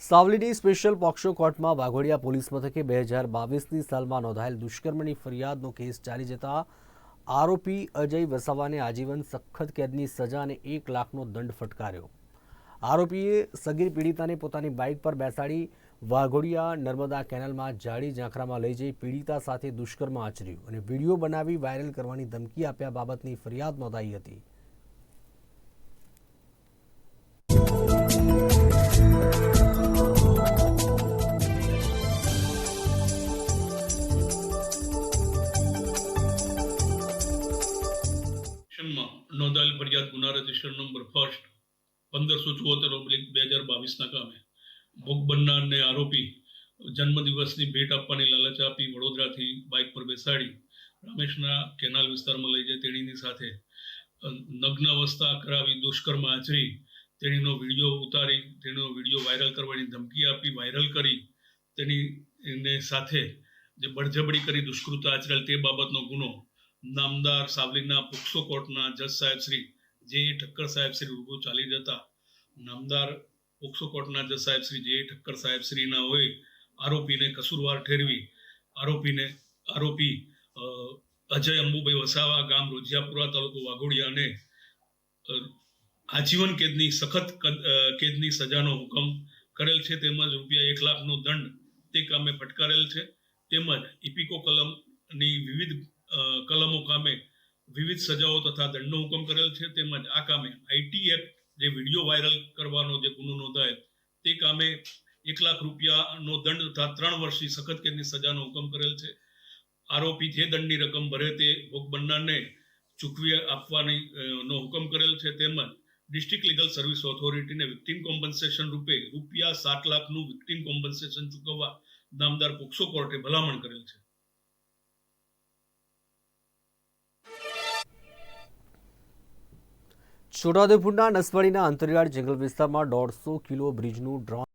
સાવલીની special POCSO કોર્ટમાં Waghodia police મથકે બે હજાર બાવીસની સાલમાં નોંધાયેલ દુષ્કર્મની ફરિયાદનો કેસ ચાલી જતા આરોપી અજય વસાવાને આજીવન સખત કેદની સજા અને એક લાખનો દંડ ફટકાર્યો. આરોપીએ સગીર પીડિતાને પોતાની બાઇક પર બેસાડી વાઘોડિયા નર્મદા કેનાલમાં જાડી ઝાંખરામાં લઈ જઈ પીડિતા સાથે દુષ્કર્મ આચર્યું અને વીડિયો બનાવી વાયરલ કરવાની ધમકી આપ્યા બાબતની ફરિયાદ નોંધાઈ હતી. ફરિયાદ ગુના રજિસ્ટર નંબર ફર્સ્ટ પંદરસો ચુમ્મોતેર ઓબ્લિક બે હજાર બાવીસના કામે. ભોગ બનનારને આરોપી જન્મદિવસની ભેટ આપવાની લાલચ આપી વડોદરાથી બાઇક પર બેસાડી રમેશના કેનાલ વિસ્તારમાં લઈ જાય તેણીની સાથે નગ્ન અવસ્થા કરાવી દુષ્કર્મ આચરી તેણીનો વીડિયો ઉતારી, તેણીનો વીડિયો વાયરલ કરવાની ધમકી આપી, વાયરલ કરી તેની સાથે જે બળજબડી કરી દુષ્કૃત આચરેલ તે બાબતનો ગુનો નામદાર સાવલીના પોક્સો કોર્ટના જજ સાહેબ શ્રી જે ઠક્કર સાહેબ શ્રી રૂબરૂ ચાલી જતા. નામદાર પોક્સો કોર્ટના જજ સાહેબ શ્રી જે ઠક્કર સાહેબ શ્રીના હોય, આરોપીને કસૂરવાર ઠેરવી. આરોપીને, આરોપી અજય અંબુભાઈ વસાવા ગામ રોજિયાપુરા તાલુકો વાઘોડિયાને આજીવન કેદની સખત કદ- કેદની સજાનો હુકમ કરેલ છે. તેમજ રૂપિયા એક લાખનો દંડ તે કામે ફટકારેલ છે. તેમજ ઇપિકો કલમની વિવિધ કલમો કામે વિવિધ સજાઓ તથા દંડનો હુકમ કરેલ છે. તેમજ આ કામે આઈટી એક્ટ જે વીડિયો વાયરલ કરવાનો જે ગુનો નોંધાય, તે કામે એક લાખ રૂપિયાનો દંડ તથા ત્રણ વર્ષની સખત કેદની સજાનો હુકમ કરેલ છે. આરોપી જે દંડની રકમ ભરે તે ભોગ બનનારને ચૂકવી આપવાની નો હુકમ કરેલ છે. તેમજ ડિસ્ટ્રિક્ટ લીગલ સર્વિસ ઓથોરિટીને વિક્ટીમ કોમ્પન્સેશન રૂપે રૂપિયા સાત લાખનું વિક્ટીમ કોમ્પન્સેશન ચૂકવવા નામદાર પોક્સો કોર્ટે ભલામણ કરેલ છે. છોટાઉદેપુરના નસવાડીના અંતરિયાળ જંગલ વિસ્તારમાં દોઢસો કિલો બ્રિજનું ડ્રોન